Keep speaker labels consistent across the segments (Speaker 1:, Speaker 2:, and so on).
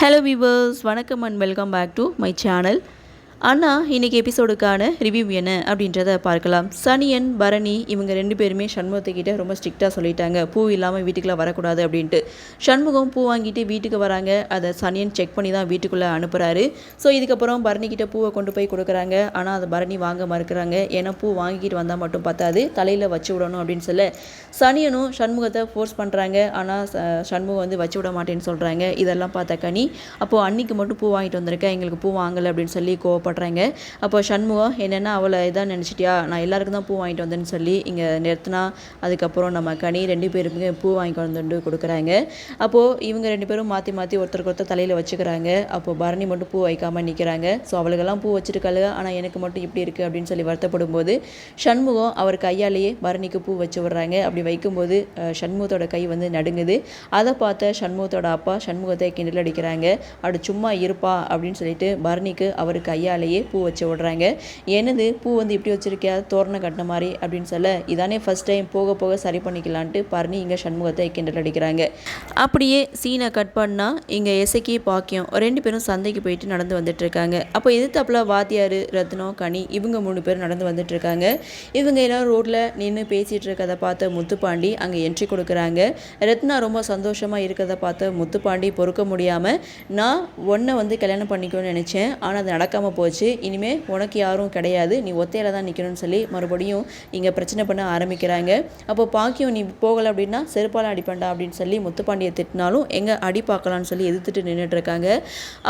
Speaker 1: Hello viewers வணக்கம் and welcome back to my channel அண்ணா இன்றைக்கி எபிசோடுக்கான ரிவ்யூ என்ன அப்படின்றத பார்க்கலாம். சனியன் பரணி இவங்க ரெண்டு பேருமே சண்முகத்துக்கிட்ட ரொம்ப ஸ்ட்ரிக்டாக சொல்லிட்டாங்க. பூ இல்லாமல் வீட்டுக்குள்ளே வரக்கூடாது அப்படின்ட்டு. சண்முகம் பூ வாங்கிட்டு வீட்டுக்கு வராங்க. அதை சனியன் செக் பண்ணி தான் வீட்டுக்குள்ளே அனுப்புகிறாரு ஸோ இதுக்கப்புறம் பரணிக்கிட்ட பூவை கொண்டு போய் கொடுக்குறாங்க. ஆனால் அதை பரணி வாங்க மறுக்கிறாங்க. ஏன்னா பூ வாங்கிட்டு வந்தால் மட்டும் பார்த்தாது தலையில் வச்சு விடணும் அப்படின்னு சொல்ல சனியனும் சண்முகத்தை ஃபோர்ஸ் பண்ணுறாங்க ஆனால் சண்முகம் வந்து வச்சு விட மாட்டேன்னு சொல்கிறாங்க இதெல்லாம் பார்த்த கனி அப்போது அன்னைக்கு மட்டும் பூ வாங்கிட்டு வந்திருக்கேன் எங்களுக்கு பூ வாங்கலை அப்படின்னு சொல்லி கோவப்பட கோவப்படுறாங்க அப்போ சண்முகம் என்னென்னா அவளை இதான் நினச்சிட்டியா? நான் எல்லாருக்கும் தான் பூ வாங்கிட்டு வந்தேன்னு சொல்லி இங்கே நிறுத்தினா அதுக்கப்புறம் நம்ம கனி ரெண்டு பேருக்குமே பூ வாங்கிட்டு வந்து கொடுக்குறாங்க. அப்போது இவங்க ரெண்டு பேரும் மாற்றி மாற்றி ஒருத்தருக்கு ஒருத்தர் தலையில் வச்சுக்கிறாங்க. அப்போது பரணி மட்டும் பூ வைக்காமல் நிற்கிறாங்க ஸோ அவளுக்கெல்லாம் பூ வச்சுருக்காளு ஆனால் எனக்கு மட்டும் இப்படி இருக்குது அப்படின்னு சொல்லி வருத்தப்படும் போது சண்முகம் அவர் கையாலேயே பரணிக்கு பூ வச்சு விடுறாங்க. அப்படி வைக்கும்போது சண்முகத்தோட கை வந்து நடுங்குது. அதை பார்த்த சண்முகத்தோட அப்பா சண்முகத்தை கிண்டல் அடிக்கிறாங்க. அப்படி சும்மா இருப்பா அப்படின்னு சொல்லிட்டு பரணிக்கு அவர் கையால் மேலேயே பூ வச்சு விடுறாங்க. என்னது? பூ வந்து இப்படி வச்சுருக்கியா தோரணம் கட்டின மாதிரி அப்படின்னு சொல்ல இதானே ஃபஸ்ட் டைம் போக போக சரி பண்ணிக்கலான்ட்டு பரணி இங்கே சண்முகத்தை கிண்டல் அடிக்கிறாங்க. அப்படியே சீனை கட் பண்ணால் இங்கே இசைக்கி பாக்கியம் ரெண்டு பேரும் சந்தைக்கு போயிட்டு நடந்து வந்துட்டு இருக்காங்க. அப்போ எதிர்த்தாப்புல வாத்தியார் ரத்னம் கனி இவங்க மூணு பேரும் நடந்து வந்துட்டு இருக்காங்க. இவங்க எல்லாம் ரோட்டில் நின்று பேசிகிட்டு இருக்கதை பார்த்த முத்துப்பாண்டி அங்கே என்ட்ரி கொடுக்குறாங்க. ரத்னா ரொம்ப சந்தோஷமாக இருக்கிறத பார்த்த முத்துப்பாண்டி பொறுக்க முடியாமல் நான் ஒன்றை வந்து கல்யாணம் பண்ணிக்கணும்னு நினச்சேன். ஆனால் அது நடக்காமல் போச்சு. போச்சு. இனிமேல் உனக்கு யாரும் கிடையாது. நீ ஒத்தையில் தான் நிற்கணும்னு சொல்லி மறுபடியும் இங்கே பிரச்சனை பண்ண ஆரம்பிக்கிறாங்க. அப்போ பாக்கியம் நீ போகலை அப்படின்னா செருப்பால் அடிப்பண்டா அப்படின்னு சொல்லி முத்துப்பாண்டியை திட்டினாலும் எங்கே அடி பார்க்கலான்னு சொல்லி எதிர்த்துட்டு நின்றுட்டுருக்காங்க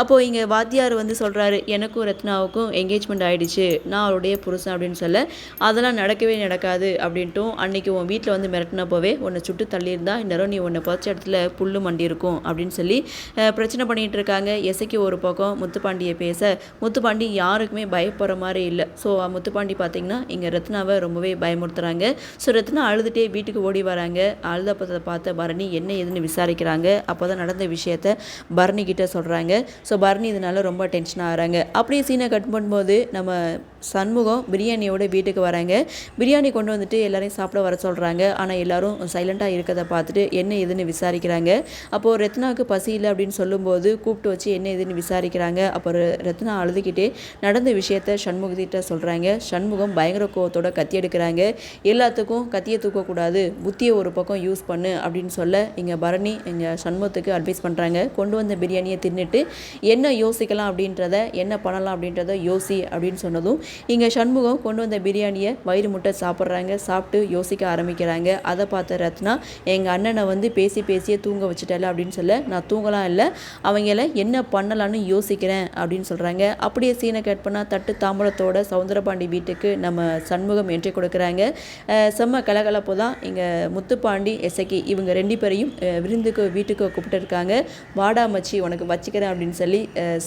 Speaker 1: அப்போது இங்கே வாத்தியார் வந்து சொல்கிறாரு எனக்கும் ரத்னாவுக்கும் என்கேஜ்மெண்ட் ஆகிடுச்சு நான் அவருடைய புருஷன் அப்படின்னு சொல்ல அதெல்லாம் நடக்கவே நடக்காது அப்படின்ட்டும் அன்றைக்கி உன் வீட்டில் வந்து மிரட்டினப்போவே உன்னை சுட்டு தள்ளியிருந்தா இந்நேரம் நீ உன்னை பறிச்ச இடத்துல புல்லு மண்டி இருக்கும் அப்படின்னு சொல்லி பிரச்சனை பண்ணிகிட்டு இருக்காங்க எசைக்கு ஒரு பக்கம் முத்துப்பாண்டியை பேச முத்துப்பாண்டி யாருக்குமே பயப்படுற மாதிரி இல்லை. ஸோ முத்துப்பாண்டி பார்த்திங்கன்னா இங்கே ரத்னாவை ரொம்பவே பயமுறுத்துறாங்க. ஸோ ரத்னா அழுதுகிட்டே வீட்டுக்கு ஓடி வராங்க. அழுதப்பத்தை பார்த்த பரணி என்ன ஏதுன்னு விசாரிக்கிறாங்க? அப்போ தான் நடந்த விஷயத்த பரணி கிட்ட சொல்கிறாங்க ஸோ பரணி இதனால் ரொம்ப டென்ஷன் ஆகிறாங்க. அப்படியே சீனை கட் பண்ணும்போது நம்ம சண்முகம் பிரியாணியோட வீட்டுக்கு வராங்க. பிரியாணி கொண்டு வந்துட்டு எல்லாரையும் சாப்பிட வர சொல்கிறாங்க ஆனால் எல்லாரும் சைலண்ட்டாக இருக்கிறத பார்த்துட்டு என்ன ஏதுன்னு விசாரிக்கிறாங்க? அப்போது ரத்னாவுக்கு பசி இல்லை அப்படின்னு சொல்லும்போது கூப்பிட்டு வச்சு என்ன ஏதுன்னு விசாரிக்கிறாங்க? அப்போ ரத்னா அழுதுகிட்டே நடந்த விஷயத்த சண்முகத்திட்ட சொல்கிறாங்க சண்முகம் பயங்கர கோவத்தோட கத்தி எடுக்கிறாங்க. எல்லாத்துக்கும் கத்தியை தூக்கக்கூடாது. புத்தியை ஒரு பக்கம் யூஸ் பண்ணு அப்படின்னு சொல்ல இங்கே பரணி இங்கே சண்முகத்துக்கு அட்வைஸ் பண்ணுறாங்க கொண்டு வந்த பிரியாணியை தின்னுட்டு என்ன யோசிக்கலாம் அப்படின்றத என்ன பண்ணலாம் அப்படின்றத யோசி அப்படின்னு சொன்னதும் இங்கே சண்முகம் கொண்டு வந்த பிரியாணியை வயிறு முட்டை சாப்பிட்றாங்க. சாப்பிட்டு யோசிக்க ஆரம்பிக்கிறாங்க. அதை பார்த்த ரத்னா எங்கள் அண்ணனை வந்து பேசி பேசியே தூங்க வச்சுட்டல அப்படின்னு சொல்ல நான் தூங்கலாம் இல்லை. அவங்கள என்ன பண்ணலான்னு யோசிக்கிறேன் அப்படின்னு சொல்கிறாங்க அப்படியே சீனை கட் பண்ணால் தட்டு தாம்பூலத்தோட சவுந்தரபாண்டி வீட்டுக்கு நம்ம சண்முகம் என்ட்ரி கொடுக்குறாங்க. செம்ம கலகலப்பு தான் இங்கே முத்துப்பாண்டி எசக்கி இவங்க ரெண்டு பேரையும் விருந்துக்கு வீட்டுக்கு கூப்பிட்டுருக்காங்க. வாடா மச்சி உனக்கு வச்சுக்கிறேன் அப்படின்னு சொல்லி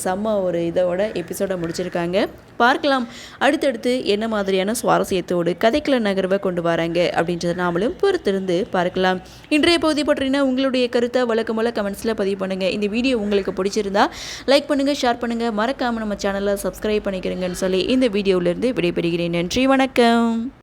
Speaker 1: செம்ம ஒரு இதோட எபிசோடை முடிச்சிருக்காங்க. பார்க்கலாம். அடுத்தடுத்து என்ன மாதிரியான சுவாரஸ்யத்தோடு கதைக்குள்ள நகர்வை கொண்டு வராங்க அப்படின்றத நாமளும் பொறுத்திருந்து பார்க்கலாம். இன்றைய பகுதி பற்றினா உங்களுடைய கருத்தை வழக்கம் கமெண்ட்ஸில் பதிவு பண்ணுங்கள் இந்த வீடியோ உங்களுக்கு பிடிச்சிருந்தா லைக் பண்ணுங்கள் ஷேர் பண்ணுங்கள் மறக்காமல் நம்ம சேனலை சப்ஸ்கிரைப் பண்ணிக்கிறீங்கன்னு சொல்லி இந்த வீடியோவிலேருந்து விடைபெறுகிறேன். நன்றி வணக்கம்.